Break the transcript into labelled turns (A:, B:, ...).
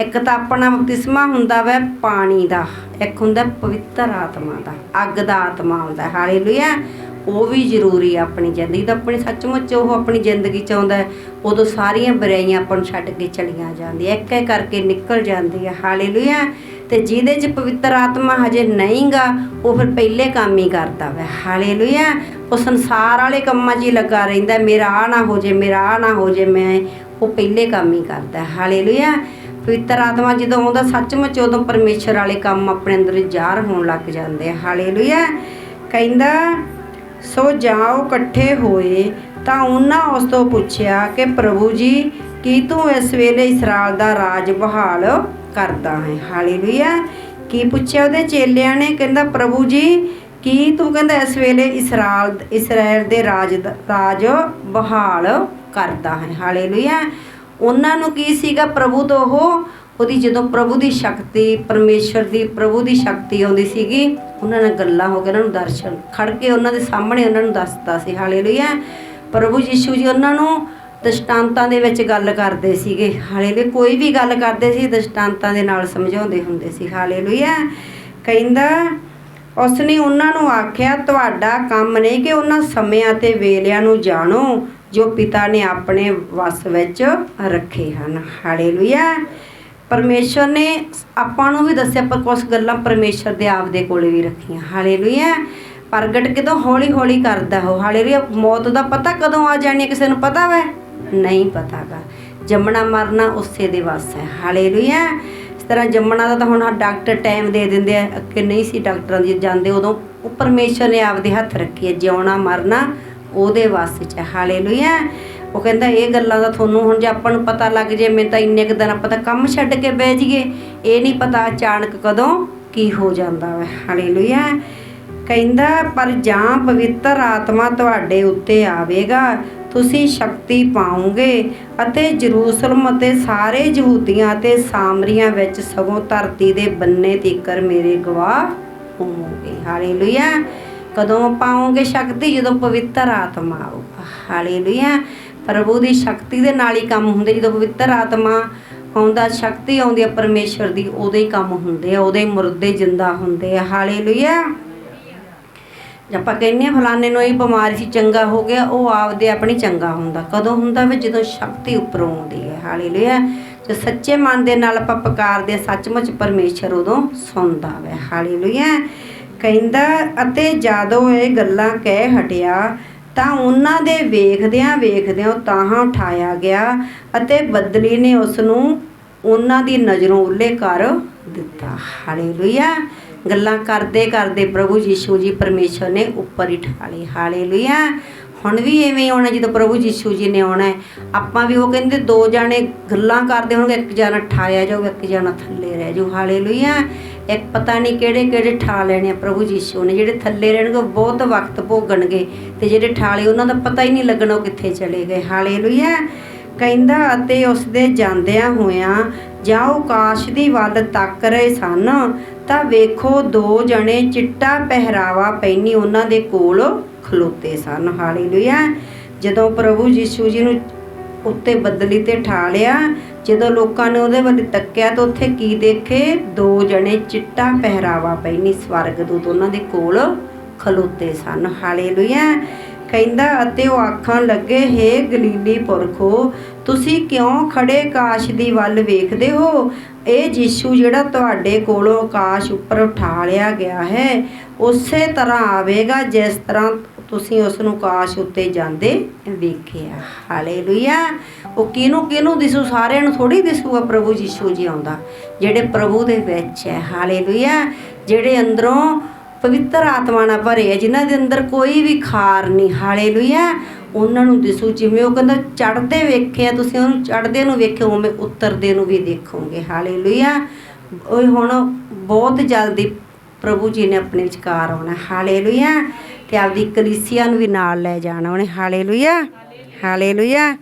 A: ਇੱਕ ਤਾਂ ਆਪਣਾ ਬਪਤਿਸਮਾ ਹੁੰਦਾ ਵੈ ਪਾਣੀ ਦਾ, ਇੱਕ ਹੁੰਦਾ ਪਵਿੱਤਰ ਆਤਮਾ ਦਾ, ਅੱਗ ਦਾ ਆਤਮਾ ਹੁੰਦਾ, ਹਾਲੇਲੂਇਆ। ਉਹ ਵੀ ਜ਼ਰੂਰੀ ਆ ਆਪਣੀ ਜ਼ਿੰਦਗੀ ਦਾ, ਆਪਣੀ ਸੱਚਮੁੱਚ ਉਹ ਆਪਣੀ ਜ਼ਿੰਦਗੀ ਚ ਆਉਂਦਾ ਉਦੋਂ ਸਾਰੀਆਂ ਬੁਰਾਈਆਂ ਆਪਾਂ ਨੂੰ ਛੱਡ ਕੇ ਚਲੀਆਂ ਜਾਂਦੀਆਂ, ਇੱਕ ਇੱਕ ਕਰਕੇ ਨਿਕਲ ਜਾਂਦੀ ਹੈ ਹਾਲੇਲੂਇਆ। ਤੇ ਜਿਹਦੇ ਚ ਪਵਿੱਤਰ ਆਤਮਾ ਹਜੇ ਨਹੀਂਗਾ, ਉਹ ਫਿਰ ਪਹਿਲੇ ਕੰਮ ਹੀ ਕਰਦਾ ਵੈ, ਹਾਲੇਲੂਇਆ। ਉਹ ਸੰਸਾਰ ਵਾਲੇ ਕੰਮਾਂ 'ਚ ਹੀ ਲੱਗਾ ਰਹਿੰਦਾ, ਮੇਰਾ ਆ ਨਾ ਹੋ ਜੇ, ਮੇਰਾ ਆ ਨਾ ਹੋ ਜੇ, ਮੈਂ ਉਹ ਪਹਿਲੇ ਕੰਮ ਹੀ ਕਰਦਾ, ਹਾਲੇਲੂਇਆ। ਪਵਿੱਤਰ ਆਤਮਾ ਜਦੋਂ ਆਉਂਦਾ ਸੱਚਮੁੱਚ ਉਦੋਂ ਪਰਮੇਸ਼ਰ ਵਾਲੇ ਕੰਮ ਆਪਣੇ ਅੰਦਰ ਜ਼ਾਹਰ ਹੋਣ ਲੱਗ ਜਾਂਦੇ ਆ। ਹਾਲੇਲੂਇਆ। ਕਹਿੰਦਾ, ਸੋ ਜਾਓ ਇਕੱਠੇ ਹੋਏ ਤਾਂ ਉਹਨਾਂ ਉਸ ਤੋਂ ਪੁੱਛਿਆ ਕਿ, ਪ੍ਰਭੂ ਜੀ, ਕੀ ਤੂੰ ਇਸ ਵੇਲੇ ਇਸਰਾਇਲ ਦਾ ਰਾਜ ਬਹਾਲ ਕਰਦਾ ਹੈ? ਹਾਲੇਲੂਇਆ। ਕੀ ਪੁੱਛਿਆ ਉਹਦੇ ਚੇਲਿਆਂ ਨੇ? ਕਹਿੰਦਾ, ਪ੍ਰਭੂ ਜੀ, ਕੀ ਤੂੰ ਕਹਿੰਦਾ ਇਸ ਵੇਲੇ ਇਸਰਾਇਲ ਇਸਰਾਇਲ ਦੇ ਰਾਜ ਦਾ- ਰਾਜ ਬਹਾਲ ਕਰਦਾ ਹੈ? ਹਾਲੇਲੂਇਆ। ਉਹਨਾਂ ਨੂੰ ਕੀ ਸੀਗਾ? ਪ੍ਰਭੂ ਤੋਂ ਉਹ, ਉਹਦੀ ਜਦੋਂ ਪ੍ਰਭੂ ਦੀ ਸ਼ਕਤੀ, ਪਰਮੇਸ਼ਰ ਦੀ, ਪ੍ਰਭੂ ਦੀ ਸ਼ਕਤੀ ਆਉਂਦੀ ਸੀਗੀ, ਉਹਨਾਂ ਨਾਲ ਗੱਲਾਂ ਹੋ ਕੇ ਉਹਨਾਂ ਨੂੰ ਦਰਸ਼ਨ ਖੜ ਕੇ ਉਹਨਾਂ ਦੇ ਸਾਹਮਣੇ ਉਹਨਾਂ ਨੂੰ ਦੱਸਦਾ ਸੀ, ਹਾਲੇਲੂਇਆ। ਪ੍ਰਭੂ ਯੀਸ਼ੂ ਜੀ ਉਹਨਾਂ ਨੂੰ ਦਸ਼ਟਾਂਤਾਂ ਦੇ ਵਿੱਚ ਗੱਲ ਕਰਦੇ ਸੀਗੇ, ਹਾਲੇਲੂਇਆ। ਕੋਈ ਵੀ ਗੱਲ ਕਰਦੇ ਸੀ ਦਸ਼ਟਾਂਤਾਂ ਦੇ ਨਾਲ ਸਮਝਾਉਂਦੇ ਹੁੰਦੇ ਸੀ, ਹਾਲੇਲੂਇਆ। ਕਹਿੰਦਾ ਉਸਨੇ ਉਹਨਾਂ ਨੂੰ ਆਖਿਆ, ਤੁਹਾਡਾ ਕੰਮ ਨਹੀਂ ਕਿ ਉਹਨਾਂ ਸਮਿਆਂ ਤੇ ਵੇਲਿਆਂ ਨੂੰ ਜਾਣੋ, ਜੋ ਪਿਤਾ ਨੇ ਆਪਣੇ ਵਸ ਵਿੱਚ ਰੱਖੇ ਹਨ। ਹਾਲੇਲੂਇਆ ਪਰਮੇਸ਼ਰ ਨੇ ਆਪਾਂ ਨੂੰ ਵੀ ਦੱਸਿਆ, ਪਰ ਕੁਝ ਗੱਲਾਂ ਪਰਮੇਸ਼ਰ ਦੇ ਆਪ ਦੇ ਕੋਲੇ ਵੀ ਰੱਖੀਆਂ। ਹਾਲੇਲੂਇਆ ਪ੍ਰਗਟ ਕਿਦੋਂ ਹੌਲੀ ਹੌਲੀ ਕਰਦਾ ਹੋ? ਹਾਲੇਲੂਇਆ ਮੌਤ ਦਾ ਪਤਾ ਕਦੋਂ ਆ ਜਾਣੀ ਕਿਸੇ ਨੂੰ ਪਤਾ ਵੈ? ਨਹੀਂ ਪਤਾਗਾ। ਜੰਮਣਾ ਮਰਨਾ ਉਸੇ ਦੇ ਵੱਸ ਹੈ। ਹਾਲੇਲੂਇਆ ਇਸ ਤਰ੍ਹਾਂ ਜੰਮਣਾ ਦਾ ਤਾਂ ਹੁਣ ਆਹ ਡਾਕਟਰ ਟਾਈਮ ਦੇ ਦਿੰਦੇ ਆ ਕਿ ਨਹੀਂ ਸੀ ਡਾਕਟਰਾਂ ਦੀ ਜਾਂਦੇ, ਉਦੋਂ ਉਹ ਪਰਮੇਸ਼ਰ ਨੇ ਆਪਦੇ ਹੱਥ ਰੱਖੀ ਹੈ ਜਿਉਣਾ, ਮਰਨਾ, ਉਹਦੇ ਵੱਸ 'ਚ ਹਾਲੇਲੂਇਆ। ਉਹ ਕਹਿੰਦਾ ਇਹ ਗੱਲਾਂ ਦਾ ਤੁਹਾਨੂੰ ਹੁਣ ਜੇ ਆਪਾਂ ਨੂੰ ਪਤਾ ਲੱਗ ਜੇ, ਮੈਂ ਤਾਂ ਇੰਨੇ ਕੁ ਦਿਨ ਆਪਾਂ ਤਾਂ ਕੰਮ ਛੱਡ ਕੇ ਬਹਿ ਜਾਈਏ, ਇਹ ਨਹੀਂ ਪਤਾ ਅਚਾਨਕ ਕਦੋਂ ਕੀ ਹੋ ਜਾਂਦਾ ਹੈ ਹਾਲੇਲੂਇਆ। ਕਹਿੰਦਾ, ਪਰ ਜਾਂ ਪਵਿੱਤਰ ਆਤਮਾ ਤੁਹਾਡੇ ਉੱਤੇ ਆਵੇਗਾ ਤੁਸੀਂ ਸ਼ਕਤੀ ਪਾਓਗੇ ਅਤੇ ਜਰੂਸਲਮ ਅਤੇ ਸਾਰੇ ਯਹੂਦੀਆਂ ਅਤੇ ਸਾਮਰੀਆਂ ਵਿੱਚ ਸਗੋਂ ਧਰਤੀ ਦੇ ਬੰਨੇ ਤੀਕਰ ਮੇਰੇ ਗਵਾਹ ਹੋਵੋਗੇ। ਹਾਲੇਲੂਇਆ। ਕਦੋਂ ਪਾਓਗੇ ਸ਼ਕਤੀ? ਜਦੋਂ ਪਵਿੱਤਰ ਆਤਮਾ ਆਊਗਾ। ਹਾਲੇਲੂਇਆ। ਪ੍ਰਭੂ ਦੀ ਸ਼ਕਤੀ ਦੇ ਨਾਲ ਹੀ ਕੰਮ ਹੁੰਦੇ। ਜਦੋਂ ਪਵਿੱਤਰ ਆਤਮਾ ਆਉਂਦਾ, ਸ਼ਕਤੀ ਆਉਂਦੀ ਹੈ ਪਰਮੇਸ਼ਰ ਦੀ ਉਹਦੇ ਹੀ ਕੰਮ ਹੁੰਦੇ ਆ, ਉਹਦੇ ਮੁਰਦੇ ਜਿੰਦਾ ਹੁੰਦੇ ਆ। ਹਾਲੇਲੂਇਆ। ਜੇ ਆਪਾਂ ਕਹਿੰਦੇ ਆ ਫਲਾਣੇ ਨੂੰ ਇਹ ਬਿਮਾਰੀ ਸੀ, ਚੰਗਾ ਹੋ ਗਿਆ, ਉਹ ਆਪਦੇ ਆਪਣੀ ਚੰਗਾ ਹੁੰਦਾ। ਕਦੋਂ ਹੁੰਦਾ ਵੀ ਜਦੋਂ ਸ਼ਕਤੀ ਉੱਪਰੋਂ ਆਉਂਦੀ ਹੈ। ਹਾਲੇਲੂਇਆ। ਜੇ ਸੱਚੇ ਮਨ ਦੇ ਨਾਲ ਆਪਾਂ ਪੁਕਾਰਦੇ ਸੱਚਮੁੱਚ ਪਰਮੇਸ਼ਰ ਉਦੋਂ ਸੁਣਦਾ ਹੈ ਹਾਲੇਲੂਇਆ। ਕਹਿੰਦਾ, ਅਤੇ ਜਦੋਂ ਇਹ ਗੱਲਾਂ ਕਹਿ ਹਟਿਆ, ਤਾਂ ਉਹਨਾਂ ਦੇ ਵੇਖਦਿਆਂ ਵੇਖਦਿਆਂ ਤਾਹਾਂ ਉਠਾਇਆ ਗਿਆ ਅਤੇ ਬਦਲੀ ਨੇ ਉਸ ਨੂੰ ਉਹਨਾਂ ਦੀ ਨਜ਼ਰੋਂ ਉੱਲੇ ਕਰ ਦਿੱਤਾ। ਹਾਲੇਲੂਇਆ। ਗੱਲਾਂ ਕਰਦੇ ਕਰਦੇ ਪ੍ਰਭੂ ਯੀਸ਼ੂ ਜੀ ਪਰਮੇਸ਼ਰ ਨੇ ਉੱਪਰ ਹੀ ਠਾ ਲਏ ਹਾਲੇਲੂਇਆ। ਹੁਣ ਵੀ ਐਵੇਂ ਹੀ ਆਉਣਾ ਜਦੋਂ ਪ੍ਰਭੂ ਯੀਸ਼ੂ ਜੀ ਨੇ ਆਉਣਾ ਆਪਾਂ ਵੀ ਉਹ ਕਹਿੰਦੇ ਦੋ ਜਾਣੇ ਗੱਲਾਂ ਕਰਦੇ ਹੋਣਗੇ, ਇੱਕ ਜਾਣਾ ਠਾਇਆ ਜਾਊਗਾ, ਇੱਕ ਜਾਣਾ ਥੱਲੇ ਰਹਿ ਜਾਊ। ਹਾਲੇਲੂਇਆ। ਇੱਕ ਪਤਾ ਨਹੀਂ ਕਿਹੜੇ ਕਿਹੜੇ ਠਾ ਲੈਣੇ ਆ ਪ੍ਰਭੂ ਯੀਸ਼ੂ ਨੇ। ਜਿਹੜੇ ਥੱਲੇ ਰਹਿਣਗੇ, ਉਹ ਬਹੁਤ ਵਕਤ ਭੋਗਣਗੇ। ਤੇ ਜਿਹੜੇ ਠਾਲੇ ਉਹਨਾਂ ਦਾ ਪਤਾ ਹੀ ਨਹੀਂ ਲੱਗਣਾ ਉਹ ਕਿੱਥੇ ਚਲੇ ਗਏ। ਹਾਲੇਲੂਇਆ। ਕਹਿੰਦਾ ਅਤੇ ਉਸ ਦੇ ਜਾਂਦਿਆਂ ਹੋਇਆਂ ਜਾਂ ਉਹ ਕਾਸ਼ ਦੀ ਵੱਲ ਤੱਕ ਰਹੇ ਸਨ, ਤਾਂ ਵੇਖੋ ਦੋ ਜਣੇ ਚਿੱਟਾ ਪਹਿਰਾਵਾ ਪਹਿਨੀ ਉਹਨਾਂ ਦੇ ਕੋਲ ਖਲੋਤੇ ਸਨ। ਹਾਲੇਲੂਇਆ। ਜਦੋਂ ਪ੍ਰਭੂ ਯੀਸ਼ੂ ਜੀ ਨੂੰ ਉੱਤੇ ਬੱਦਲੀ ਤੇ ਠਾ ਲਿਆ ਜਦੋਂ ਲੋਕਾਂ ਨੇ ਉਹਦੇ ਵੱਲ ਤੱਕਿਆ, ਤਾਂ ਉੱਥੇ ਕੀ ਦੇਖੇ? ਦੋ ਜਣੇ ਚਿੱਟਾ ਪਹਿਰਾਵਾ ਪਹਿਨੀ ਸਵਰਗਦੂਤ ਉਹਨਾਂ ਦੇ ਕੋਲ ਖਲੋਤੇ ਸਨ। ਹਾਲੇਲੂਇਆ। ਕਹਿੰਦਾ ਅਤੇ ਉਹ ਆਖਣ ਲੱਗੇ, ਹੇ ਗਲੀਲੀ ਪੁਰਖੋ, ਤੁਸੀਂ ਕਿਉਂ ਖੜੇ ਆਕਾਸ਼ ਦੀ ਵੱਲ ਵੇਖਦੇ ਹੋ? ਇਹ ਯੀਸ਼ੂ ਜਿਹੜਾ ਤੁਹਾਡੇ ਕੋਲੋਂ ਆਕਾਸ਼ ਉੱਪਰ ਉਠਾ ਲਿਆ ਗਿਆ ਹੈ, ਉਸੇ ਤਰ੍ਹਾਂ ਆਵੇਗਾ ਜਿਸ ਤਰ੍ਹਾਂ ਤੁਸੀਂ ਉਸ ਨੂੰ ਆਕਾਸ਼ ਉੱਤੇ ਜਾਂਦੇ ਵੇਖਿਆ। ਹਾਲੇਲੂਇਆ। ਉਹ ਕਿਹਨੂੰ ਕਿਹਨੂੰ ਦਿਸੂ? ਸਾਰਿਆਂ ਨੂੰ ਥੋੜੀ ਦਿਸੂਗਾ ਪ੍ਰਭੂ ਯੀਸ਼ੂ ਜੀ ਆਉਂਦਾ, ਜਿਹੜੇ ਪ੍ਰਭੂ ਦੇ ਵਿੱਚ ਹੈ। ਹਾਲੇਲੂਇਆ। ਜਿਹੜੇ ਅੰਦਰੋਂ ਪਵਿੱਤਰ ਆਤਮਾ ਨਾਲ ਭਰੇ ਆ, ਜਿਨ੍ਹਾਂ ਦੇ ਅੰਦਰ ਕੋਈ ਵੀ ਖਾਰ ਨਹੀਂ। ਹਾਲੇਲੂਇਆ। ਉਹਨਾਂ ਨੂੰ ਦਿਸੂ ਜਿਵੇਂ ਉਹ ਕਹਿੰਦਾ ਚੜਦੇ ਵੇਖਿਆ ਤੁਸੀਂ ਉਹਨੂੰ ਚੜਦੇ ਨੂੰ ਵੇਖਿਓ ਉਵੇਂ ਉਤਰਦੇ ਨੂੰ ਵੀ ਦੇਖੋਗੇ। ਹਾਲੇਲੂਇਆ। ਉਹ ਹੁਣ ਬਹੁਤ ਜਲਦੀ ਪ੍ਰਭੂ ਜੀ ਨੇ ਆਪਣੇ ਵਿਚਕਾਰ ਆਉਣਾ। ਹਾਲੇਲੂਇਆ। ਤੇ ਆਪਦੀ ਕਲੀਸਿਆ ਨੂੰ ਵੀ ਨਾਲ ਲੈ ਜਾਣਾ ਉਹਨੇ। ਹਾਲੇਲੂਇਆ। ਹਾਲੇਲੂਇਆ।